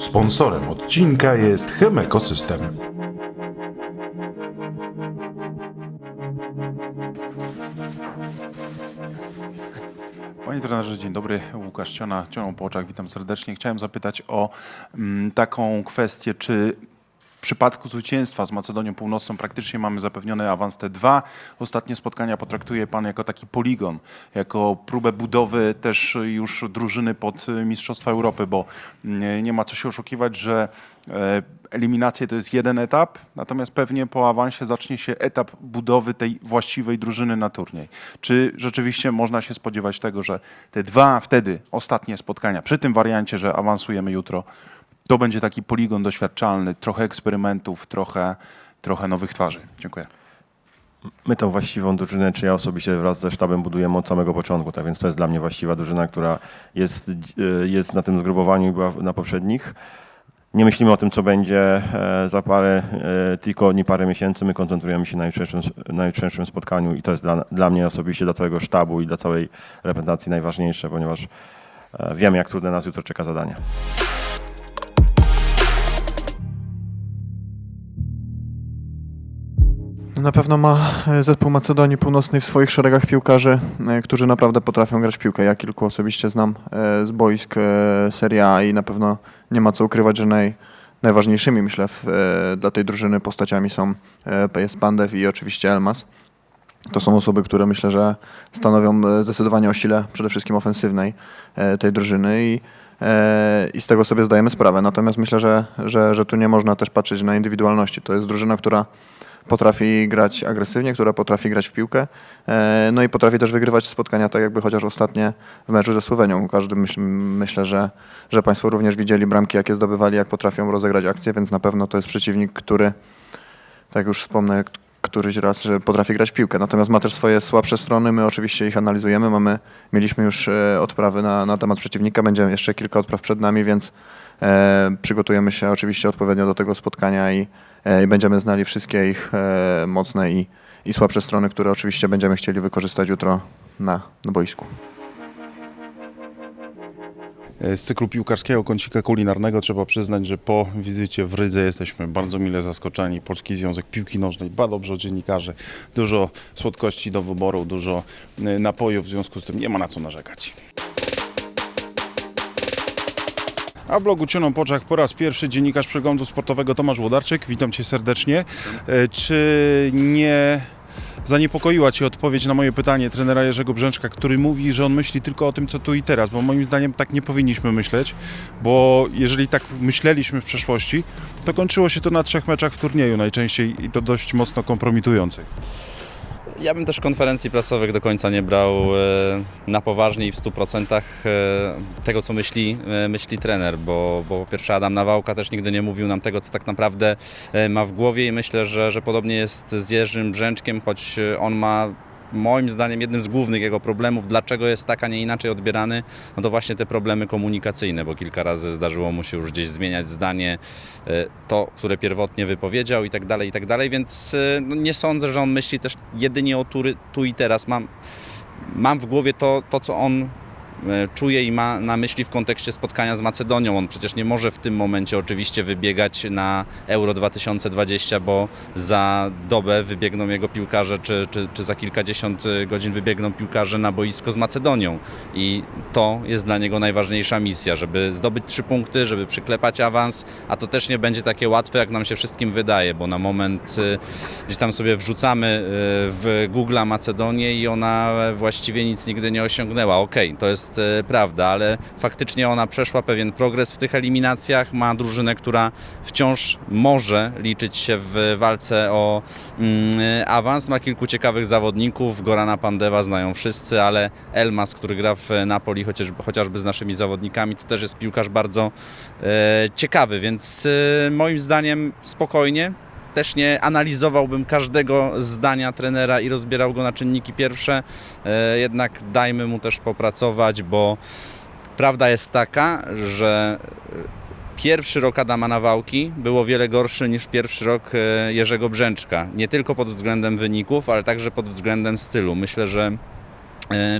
Sponsorem odcinka jest Chemekosystem. Panie trenerze, dzień dobry. Łukasz Ciona, Cioną po oczach, witam serdecznie. Chciałem zapytać o mm, taką kwestię, czy przypadku zwycięstwa z Macedonią Północną praktycznie mamy zapewniony awans. Te dwa ostatnie spotkania potraktuje Pan jako taki poligon, jako próbę budowy też już drużyny pod y, Mistrzostwa Europy, bo nie, nie ma co się oszukiwać, że e, eliminacje to jest jeden etap, natomiast pewnie po awansie zacznie się etap budowy tej właściwej drużyny na turniej. Czy rzeczywiście można się spodziewać tego, że te dwa wtedy ostatnie spotkania, przy tym wariancie, że awansujemy jutro, to będzie taki poligon doświadczalny, trochę eksperymentów, trochę, trochę nowych twarzy. Dziękuję. My tą właściwą drużynę, czy ja osobiście wraz ze sztabem budujemy od samego początku, tak więc to jest dla mnie właściwa drużyna, która jest, e, jest na tym zgrupowaniu i była na poprzednich. Nie myślimy o tym, co będzie e, za parę e, tygodni, parę miesięcy. My koncentrujemy się na jutrzejszym, spotkaniu i to jest dla, dla mnie osobiście, dla całego sztabu i dla całej reprezentacji najważniejsze, ponieważ wiemy, jak trudne nas jutro czeka zadanie. Na pewno ma e, zespół Macedonii Północnej w swoich szeregach piłkarzy, e, którzy naprawdę potrafią grać piłkę. Ja kilku osobiście znam e, z boisk Serie A i na pewno nie ma co ukrywać, że naj, najważniejszymi myślę w, dla tej drużyny postaciami są jest Pandev i oczywiście Elmas. To są osoby, które myślę, że stanowią zdecydowanie o sile przede wszystkim ofensywnej tej drużyny i, i z tego sobie zdajemy sprawę. Natomiast myślę, że, że, że tu nie można też patrzeć na indywidualności. To jest drużyna, która potrafi grać agresywnie, która potrafi grać w piłkę, e, no i potrafi też wygrywać spotkania, tak jakby chociaż ostatnie w meczu ze Słowenią. Każdy myśl, myślę, że, że Państwo również widzieli bramki, jakie zdobywali, jak potrafią rozegrać akcje, więc na pewno to jest przeciwnik, który, tak już wspomnę, któryś raz, że potrafi grać piłkę. Natomiast ma też swoje słabsze strony, my oczywiście ich analizujemy, mamy, mieliśmy już e, odprawy na, na temat przeciwnika, będzie jeszcze kilka odpraw przed nami, więc e, przygotujemy się oczywiście odpowiednio do tego spotkania i, i będziemy znali wszystkie ich e, mocne i, i słabsze strony, które oczywiście będziemy chcieli wykorzystać jutro na, na boisku. Z cyklu piłkarskiego kącika kulinarnego trzeba przyznać, że po wizycie w Rydze jesteśmy bardzo mile zaskoczeni. Polski Związek Piłki Nożnej dba dobrze o dziennikarzy. Dużo słodkości do wyboru, dużo napojów, w związku z tym nie ma na co narzekać. A blogu Cioną Poczach po raz pierwszy dziennikarz przeglądu sportowego Tomasz Włodarczyk. Witam Cię serdecznie. E, Czy nie zaniepokoiła Cię odpowiedź na moje pytanie trenera Jerzego Brzęczka, który mówi, że on myśli tylko o tym, co tu i teraz, bo moim zdaniem tak nie powinniśmy myśleć, bo jeżeli tak myśleliśmy w przeszłości, to kończyło się to na trzech meczach w turnieju najczęściej i to dość mocno kompromitujących. Ja bym też konferencji prasowych do końca nie brał e, na poważnie i w 100% e, tego, co myśli, e, myśli trener, bo, bo Adam Nawałka też nigdy nie mówił nam tego, co tak naprawdę ma w głowie i myślę, że, że podobnie jest z Jerzym Brzęczkiem, choć on ma moim zdaniem jednym z głównych jego problemów, dlaczego jest tak, a nie inaczej odbierany, no to właśnie te problemy komunikacyjne, bo kilka razy zdarzyło mu się już gdzieś zmieniać zdanie, e, to, które pierwotnie wypowiedział i tak dalej, i tak dalej, więc e, no nie sądzę, że on myśli też jedynie o tury, tu i teraz. Mam, mam w głowie to, to, co on czuje i ma na myśli w kontekście spotkania z Macedonią. On przecież nie może w tym momencie oczywiście wybiegać na Euro 2020, bo za dobę wybiegną jego piłkarze, czy, czy, czy za kilkadziesiąt e, godzin wybiegną piłkarze na boisko z Macedonią. I to jest dla niego najważniejsza misja, żeby zdobyć trzy punkty, żeby przyklepać awans, a to też nie będzie takie łatwe, jak nam się wszystkim wydaje, bo na moment e, gdzieś tam sobie wrzucamy e, w Google Macedonię i ona właściwie nic nigdy nie osiągnęła. Okej, to jest e, prawda, ale faktycznie ona przeszła pewien progres w tych eliminacjach, ma drużynę, która wciąż może liczyć się w walce o mm, awans, ma kilku ciekawych zawodników, Gorana Pandewa znają wszyscy, ale Elmas, który gra w Napoli chociaż, chociażby z naszymi zawodnikami, to też jest piłkarz bardzo e, ciekawy, więc e, moim zdaniem spokojnie, też nie analizowałbym każdego zdania trenera i rozbierał go na czynniki pierwsze. E, Jednak dajmy mu też popracować, bo prawda jest taka, że e, pierwszy rok Adama Nawałki był o wiele gorszy niż pierwszy rok e, Jerzego Brzęczka. Nie tylko pod względem wyników, ale także pod względem stylu. Myślę, że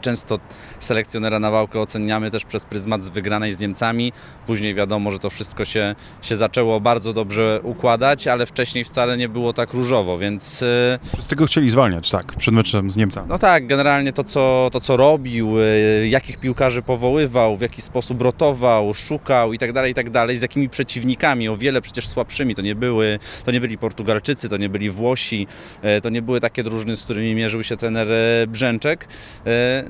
Często selekcjonera Nawałkę oceniamy też przez pryzmat z wygranej z Niemcami. Później wiadomo, że to wszystko się, się zaczęło bardzo dobrze układać, ale wcześniej wcale nie było tak różowo, więc e, Wszyscy go chcieli zwalniać, tak, przed meczem z Niemcami. no tak, generalnie to co, to, co robił, e, jakich piłkarzy powoływał, w jaki sposób rotował, szukał i tak dalej, i tak dalej, z jakimi przeciwnikami, o wiele przecież słabszymi, to nie były, to nie byli Portugalczycy, to nie byli Włosi, e, to nie były takie drużyny, z którymi mierzył się trener Brzęczek,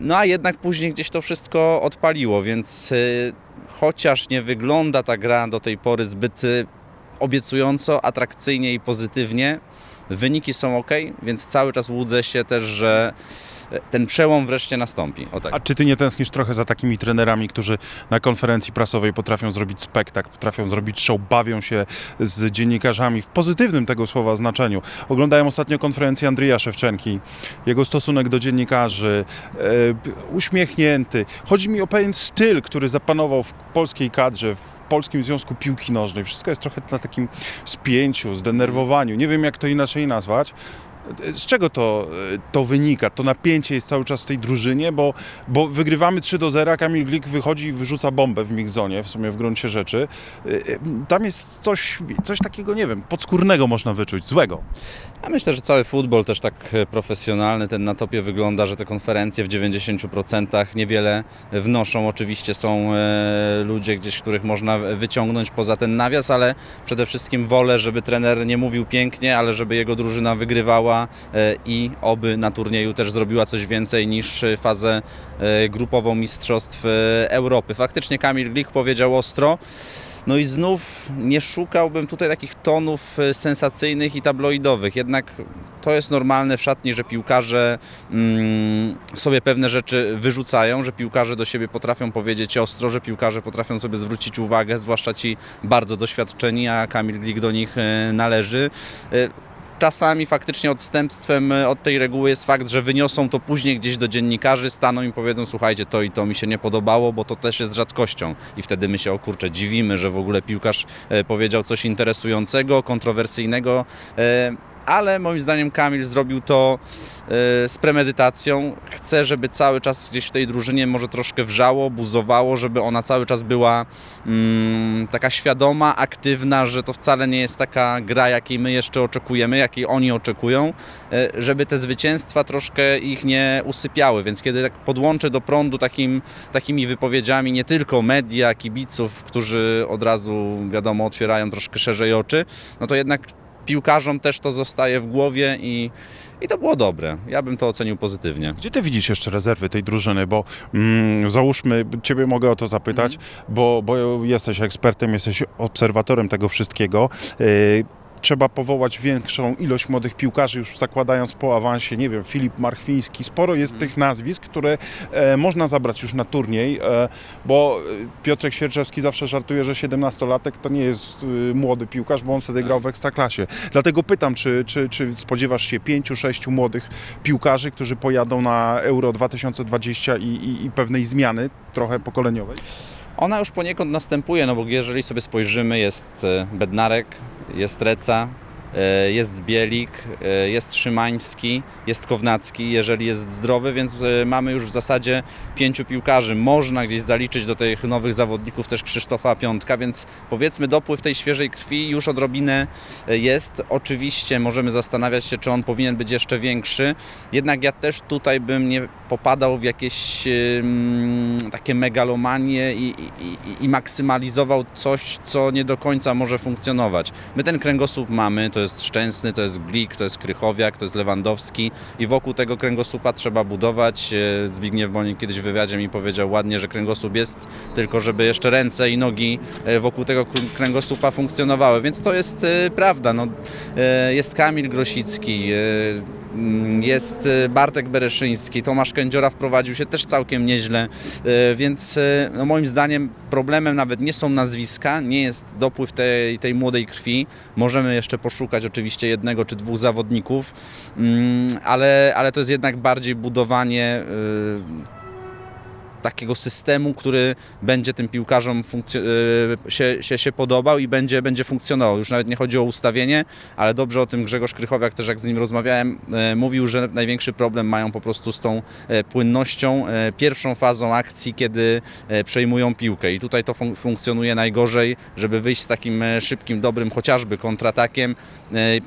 no a jednak później gdzieś to wszystko odpaliło, więc e, chociaż nie wygląda ta gra do tej pory zbyt e, obiecująco, atrakcyjnie i pozytywnie, Wyniki są ok, więc cały czas łudzę się też, że ten przełom wreszcie nastąpi. Tak. A czy ty nie tęsknisz trochę za takimi trenerami, którzy na konferencji prasowej potrafią zrobić spektakl, potrafią zrobić show, bawią się z dziennikarzami w pozytywnym tego słowa znaczeniu? Oglądałem ostatnio konferencję Andrija Szewczenki, jego stosunek do dziennikarzy, e, uśmiechnięty. Chodzi mi o pewien styl, który zapanował w polskiej kadrze, w Polskim Związku Piłki Nożnej. Wszystko jest trochę na takim spięciu, zdenerwowaniu. Nie wiem, jak to inaczej nazwać. Z czego to, to wynika? To napięcie jest cały czas w tej drużynie, bo, bo wygrywamy 3 do 0, Kamil Glik wychodzi i wyrzuca bombę w Migzonie, w sumie w gruncie rzeczy. Tam jest coś, coś takiego, nie wiem, podskórnego można wyczuć, złego. Ja myślę, że cały futbol też tak e, profesjonalny, ten na topie wygląda, że te konferencje w 90% niewiele wnoszą. Oczywiście są e, ludzie gdzieś, których można wyciągnąć poza ten nawias, ale przede wszystkim wolę, żeby trener nie mówił pięknie, ale żeby jego drużyna wygrywała e, i oby na turnieju też zrobiła coś więcej niż fazę e, grupową Mistrzostw e, Europy. Faktycznie Kamil Glik powiedział ostro. No i znów nie szukałbym tutaj takich tonów sensacyjnych i tabloidowych. Jednak to jest normalne w szatni, że piłkarze mm, sobie pewne rzeczy wyrzucają, że piłkarze do siebie potrafią powiedzieć ostro, że piłkarze potrafią sobie zwrócić uwagę, zwłaszcza ci bardzo doświadczeni, a Kamil Glik do nich należy. Czasami faktycznie odstępstwem e, od tej reguły jest fakt, że wyniosą to później gdzieś do dziennikarzy, staną i powiedzą, słuchajcie, to i to mi się nie podobało, bo to też jest rzadkością. I wtedy my się, o kurczę, dziwimy, że w ogóle piłkarz e, powiedział coś interesującego, kontrowersyjnego, e, ale moim zdaniem Kamil zrobił to e, z premedytacją. Chcę, żeby cały czas gdzieś w tej drużynie może troszkę wrzało, buzowało, żeby ona cały czas była mm, taka świadoma, aktywna, że to wcale nie jest taka gra, jakiej my jeszcze oczekujemy, jakiej oni oczekują, e, żeby te zwycięstwa troszkę ich nie usypiały. Więc kiedy tak podłączę do prądu takim, takimi wypowiedziami nie tylko media, kibiców, którzy od razu, wiadomo, otwierają troszkę szerzej oczy, no to jednak piłkarzom też to zostaje w głowie i, i to było dobre. Ja bym to ocenił pozytywnie. Gdzie ty widzisz jeszcze rezerwy tej drużyny? Bo mm, załóżmy, ciebie mogę o to zapytać, bo, bo jesteś ekspertem, jesteś obserwatorem tego wszystkiego. Yy, Trzeba powołać większą ilość młodych piłkarzy, już zakładając po awansie, nie wiem, Filip Marchwiński. Sporo jest tych nazwisk, które e, można zabrać już na turniej, e, bo e, Piotrek Świerczewski zawsze żartuje, że 17-latek to nie jest e, młody piłkarz, bo on wtedy grał w Ekstraklasie. Dlatego pytam, czy, czy, czy spodziewasz się pięciu, sześciu młodych piłkarzy, którzy pojadą na Euro 2020 i, i, i pewnej zmiany trochę pokoleniowej? Ona już poniekąd następuje, no bo jeżeli sobie spojrzymy, jest e, Bednarek, jest Reca, jest Bielik, e, jest Szymański, jest Kownacki, jeżeli jest zdrowy, więc e, mamy już w zasadzie pięciu piłkarzy. Można gdzieś zaliczyć do tych nowych zawodników też Krzysztofa Piątka, więc powiedzmy dopływ tej świeżej krwi już odrobinę e, jest. Oczywiście możemy zastanawiać się, czy on powinien być jeszcze większy, jednak ja też tutaj bym nie popadał w jakieś takie megalomanie i, i, i, i maksymalizował coś, co nie do końca może funkcjonować. My ten kręgosłup mamy, to jest Szczęsny, to jest Glik, to jest Krychowiak, to jest Lewandowski i wokół tego kręgosłupa trzeba budować. E, Zbigniew Bonik kiedyś w wywiadzie mi powiedział ładnie, że kręgosłup jest, tylko żeby jeszcze ręce i nogi e, wokół tego krę- kręgosłupa funkcjonowały, więc to jest e, prawda. No, jest Kamil Grosicki, jest e, Bartek Bereszyński, Tomasz Kędziora wprowadził się też całkiem nieźle, e, więc e, no moim zdaniem problemem nawet nie są nazwiska, nie jest dopływ tej, tej młodej krwi. Możemy jeszcze poszukać oczywiście jednego czy dwóch zawodników, mm, ale, ale to jest jednak bardziej budowanie takiego systemu, który będzie tym piłkarzom y, się, się, się podobał i będzie, będzie funkcjonował. Już nawet nie chodzi o ustawienie, ale dobrze o tym Grzegorz Krychowiak, też jak z nim rozmawiałem, e, mówił, że największy problem mają po prostu z tą e, płynnością, pierwszą fazą akcji, kiedy przejmują piłkę i tutaj to fun- funkcjonuje najgorzej, żeby wyjść z takim szybkim, dobrym chociażby kontratakiem.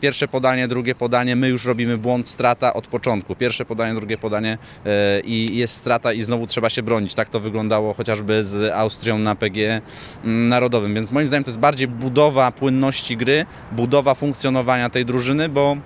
Pierwsze podanie, drugie podanie, my już robimy błąd, strata od początku. Pierwsze podanie, drugie podanie i jest strata i znowu trzeba się bronić. Tak to wyglądało chociażby z Austrią na PG Narodowym, więc moim zdaniem to jest bardziej budowa płynności gry, budowa funkcjonowania tej drużyny, bo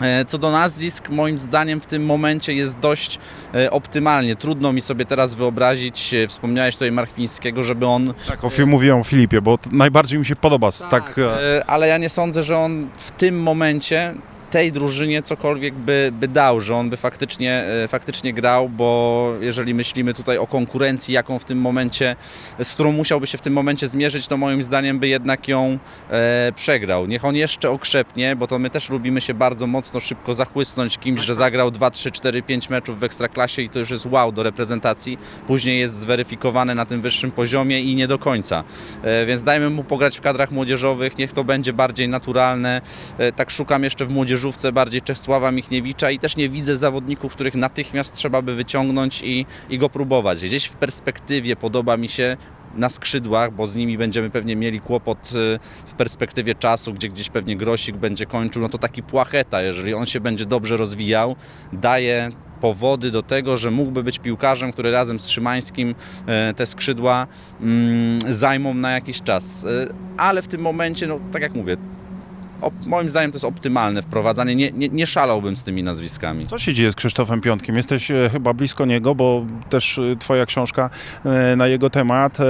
E, Co do nazwisk, moim zdaniem w tym momencie jest dość e, optymalnie. Trudno mi sobie teraz wyobrazić, e, wspomniałeś tutaj Marchwińskiego, żeby on Tak, o, mówiłem o Filipie, bo najbardziej mi się podoba. Tak, tak ale ja nie sądzę, że on w tym momencie tej drużynie cokolwiek by, by dał, że on by faktycznie, e, faktycznie grał, bo jeżeli myślimy tutaj o konkurencji, jaką w tym momencie, z którą musiałby się w tym momencie zmierzyć, to moim zdaniem by jednak ją e, przegrał. Niech on jeszcze okrzepnie, bo to my też lubimy się bardzo mocno szybko zachłysnąć kimś, że zagrał 2, 3, 4, 5 meczów w Ekstraklasie i to już jest wow do reprezentacji. Później jest zweryfikowane na tym wyższym poziomie i nie do końca. E, Więc dajmy mu pograć w kadrach młodzieżowych, niech to będzie bardziej naturalne. E, Tak szukam jeszcze w młodzieżówce bardziej Czesława Michniewicza i też nie widzę zawodników, których natychmiast trzeba by wyciągnąć i, i go próbować. Gdzieś w perspektywie podoba mi się na skrzydłach, bo z nimi będziemy pewnie mieli kłopot e, w perspektywie czasu, gdzie gdzieś pewnie Grosik będzie kończył, no to taki Płacheta, jeżeli on się będzie dobrze rozwijał, daje powody do tego, że mógłby być piłkarzem, który razem z Szymańskim e, te skrzydła mm, zajmą na jakiś czas. E, Ale w tym momencie, no tak jak mówię, op, moim zdaniem to jest optymalne wprowadzanie. Nie, nie, nie szalałbym z tymi nazwiskami. Co się dzieje z Krzysztofem Piątkiem? Jesteś e, chyba blisko niego, bo też e, twoja książka e, na jego temat. e,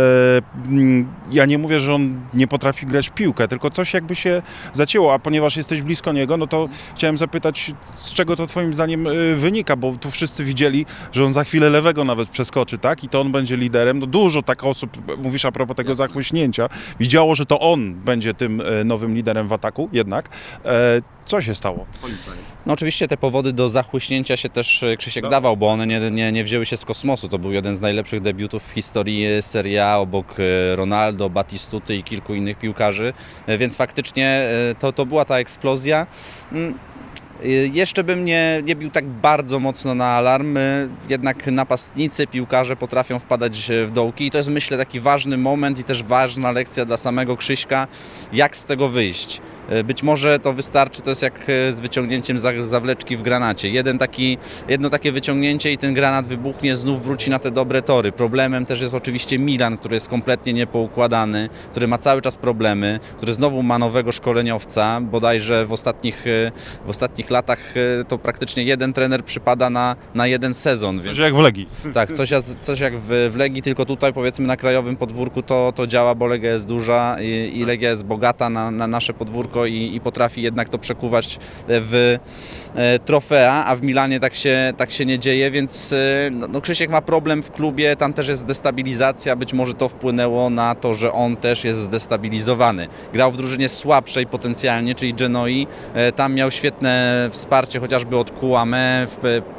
mm, Ja nie mówię, że on nie potrafi grać w piłkę, tylko coś jakby się zacięło, a ponieważ jesteś blisko niego, no to chciałem zapytać, z czego to twoim zdaniem e, wynika, bo tu wszyscy widzieli, że on za chwilę lewego nawet przeskoczy, tak? I to on będzie liderem. No dużo tak osób, mówisz a propos tego zachłyśnięcia, widziało, że to on będzie tym e, nowym liderem w ataku jednak. E, Co się stało? No oczywiście te powody do zachłyśnięcia się też e, Krzysiek dawał, bo one nie, nie, nie wzięły się z kosmosu. To był jeden z najlepszych debiutów w historii Serie A obok e, Ronaldo, Batistuty i kilku innych piłkarzy, więc faktycznie to, to była ta eksplozja. Mm, Jeszcze bym nie, nie bił tak bardzo mocno na alarm, jednak napastnicy, piłkarze potrafią wpadać w dołki i to jest myślę taki ważny moment i też ważna lekcja dla samego Krzyśka, jak z tego wyjść. E, Być może to wystarczy, to jest jak e, z wyciągnięciem za- zawleczki w granacie. Jeden taki, jedno takie wyciągnięcie i ten granat wybuchnie, znów wróci na te dobre tory. Problemem też jest oczywiście Milan, który jest kompletnie niepoukładany, który ma cały czas problemy, który znowu ma nowego szkoleniowca, bodajże w ostatnich, e, w ostatnich latach to praktycznie jeden trener przypada na, na jeden sezon. Więc... Że jak w Legii. Tak, coś, jak- coś jak w, w Legii, tylko tutaj powiedzmy na krajowym podwórku to, to działa, bo Legia jest duża i, i Legia jest bogata na, na nasze podwórko i, i potrafi jednak to przekuwać w e, trofea, a w Milanie tak się, tak się nie dzieje, więc e, no, no Krzysiek ma problem w klubie, tam też jest destabilizacja, być może to wpłynęło na to, że on też jest zdestabilizowany. Grał w drużynie słabszej potencjalnie, czyli Genoi, E, tam miał świetne wsparcie chociażby od Kouame,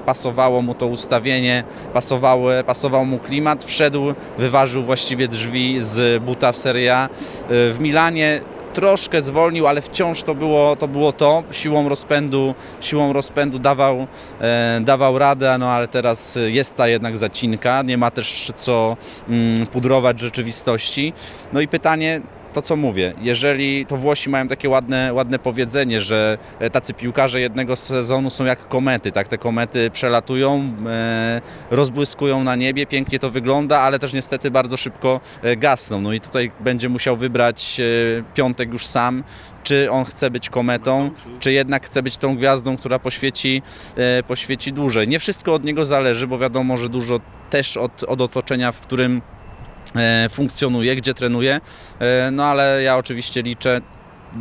pasowało mu to ustawienie, pasowało, pasował mu klimat, wszedł, wyważył właściwie drzwi z buta w Serie A. E, W Milanie troszkę zwolnił, ale wciąż to było to, było to. siłą rozpędu, siłą rozpędu dawał, e, dawał radę, no ale teraz jest ta jednak zacinka, nie ma też co mm, pudrować rzeczywistości. No i pytanie, to co mówię, jeżeli to Włosi mają takie ładne, ładne powiedzenie, że e, tacy piłkarze jednego sezonu są jak komety, tak te komety przelatują, e, rozbłyskują na niebie, pięknie to wygląda, ale też niestety bardzo szybko e, gasną. No i tutaj będzie musiał wybrać piątek już sam, czy on chce być kometą, czy jednak chce być tą gwiazdą, która poświeci, poświeci dłużej. Nie wszystko od niego zależy, bo wiadomo, że dużo też od, od otoczenia, w którym funkcjonuje, gdzie trenuje. E, No ale ja oczywiście liczę,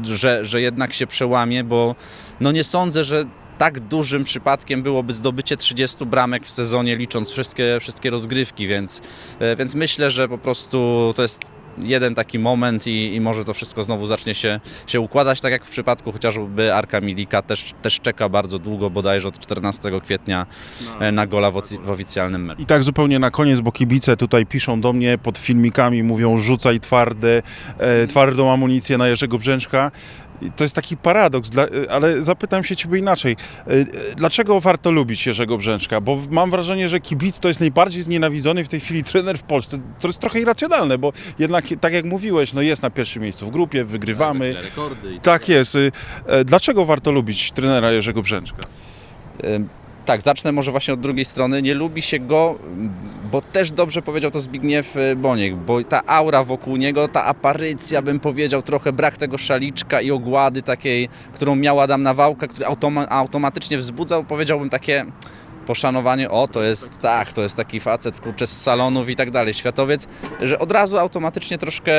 że, że jednak się przełamie, bo no nie sądzę, że tak dużym przypadkiem byłoby zdobycie 30 bramek w sezonie, licząc wszystkie, wszystkie rozgrywki, więc, e, więc myślę, że po prostu to jest jeden taki moment i, i może to wszystko znowu zacznie się, się układać, tak jak w przypadku chociażby Arka Milika też, też czeka bardzo długo, bodajże od 14 kwietnia e, na gola w, w oficjalnym meczu. I tak zupełnie na koniec, bo kibice tutaj piszą do mnie pod filmikami, mówią rzucaj twarde, e, twardą amunicję na Jerzego Brzęczka. To jest taki paradoks, dla, e, ale zapytam się Ciebie inaczej. E, e, Dlaczego warto lubić Jerzego Brzęczka? Bo mam wrażenie, że kibic to jest najbardziej znienawidzony w tej chwili trener w Polsce. To jest trochę irracjonalne, bo jednak, tak jak mówiłeś, no jest na pierwszym miejscu w grupie, wygrywamy. rekordy Tak jest. E, Dlaczego warto lubić trenera Jerzego Brzęczka? Tak, zacznę może właśnie od drugiej strony. Nie lubi się go, bo też dobrze powiedział to Zbigniew y, Boniek, bo ta aura wokół niego, ta aparycja, bym powiedział, trochę brak tego szaliczka i ogłady takiej, którą miał Adam Nawałka, który automa- automatycznie wzbudzał, powiedziałbym, takie poszanowanie, o to jest tak, to jest taki facet kurczę z salonów i tak dalej, światowiec, że od razu automatycznie troszkę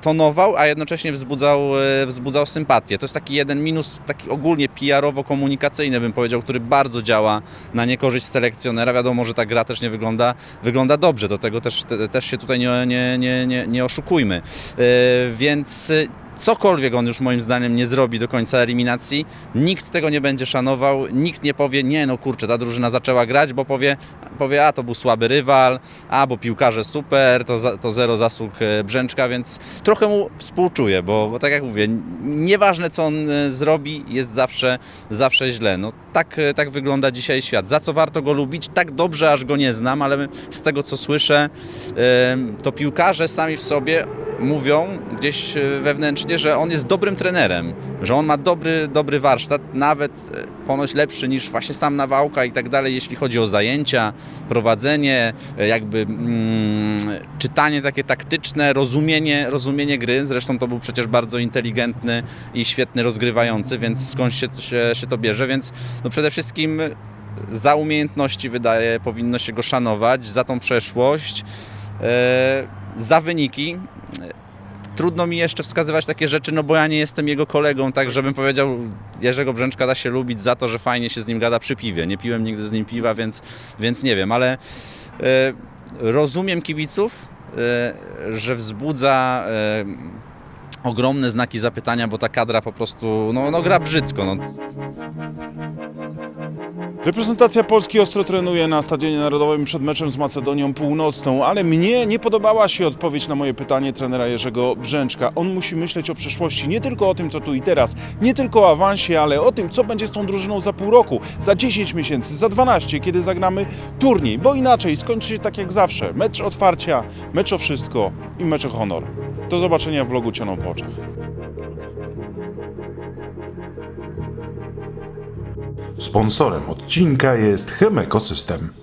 tonował, a jednocześnie wzbudzał, e, wzbudzał sympatię. To jest taki jeden minus, taki ogólnie PR-owo-komunikacyjny bym powiedział, który bardzo działa na niekorzyść selekcjonera. Wiadomo, że ta gra też nie wygląda, wygląda dobrze, do tego też, te, też się tutaj nie, nie, nie, nie, nie oszukujmy. E, Więc cokolwiek on już moim zdaniem nie zrobi do końca eliminacji, nikt tego nie będzie szanował, nikt nie powie, nie no kurczę, ta drużyna zaczęła grać, bo powie, powie a to był słaby rywal, a bo piłkarze super, to, to zero zasług e, Brzęczka, więc trochę mu współczuję, bo, bo tak jak mówię, nieważne co on e, zrobi, jest zawsze, zawsze źle. No tak, e, tak wygląda dzisiaj świat. Za co warto go lubić? Tak dobrze, aż go nie znam, ale z tego co słyszę, to piłkarze sami w sobie mówią gdzieś e, wewnętrznie, że on jest dobrym trenerem, że on ma dobry, dobry warsztat, nawet e, ponoć lepszy niż właśnie sam Nawałka i tak dalej, jeśli chodzi o zajęcia, prowadzenie, e, jakby mm, czytanie takie taktyczne, rozumienie, rozumienie gry. Zresztą to był przecież bardzo inteligentny i świetny rozgrywający, więc skąd się, się, się to bierze, więc no przede wszystkim za umiejętności wydaje, powinno się go szanować, za tą przeszłość, e, za wyniki. Trudno mi jeszcze wskazywać takie rzeczy, no bo ja nie jestem jego kolegą, tak żebym powiedział, Jerzego Brzęczka da się lubić za to, że fajnie się z nim gada przy piwie. Nie piłem nigdy z nim piwa, więc, więc nie wiem, ale e, rozumiem kibiców, e, że wzbudza e, ogromne znaki zapytania, bo ta kadra po prostu no, no gra brzydko. No. Reprezentacja Polski ostro trenuje na Stadionie Narodowym przed meczem z Macedonią Północną, ale mnie nie podobała się odpowiedź na moje pytanie trenera Jerzego Brzęczka. On musi myśleć o przyszłości, nie tylko o tym, co tu i teraz, nie tylko o awansie, ale o tym, co będzie z tą drużyną za pół roku, za 10 miesięcy, za 12, kiedy zagramy turniej, bo inaczej skończy się tak jak zawsze. Mecz otwarcia, mecz o wszystko i mecz o honor. Do zobaczenia w vlogu Cioną po oczach. Sponsorem odcinka jest Chemekosystem.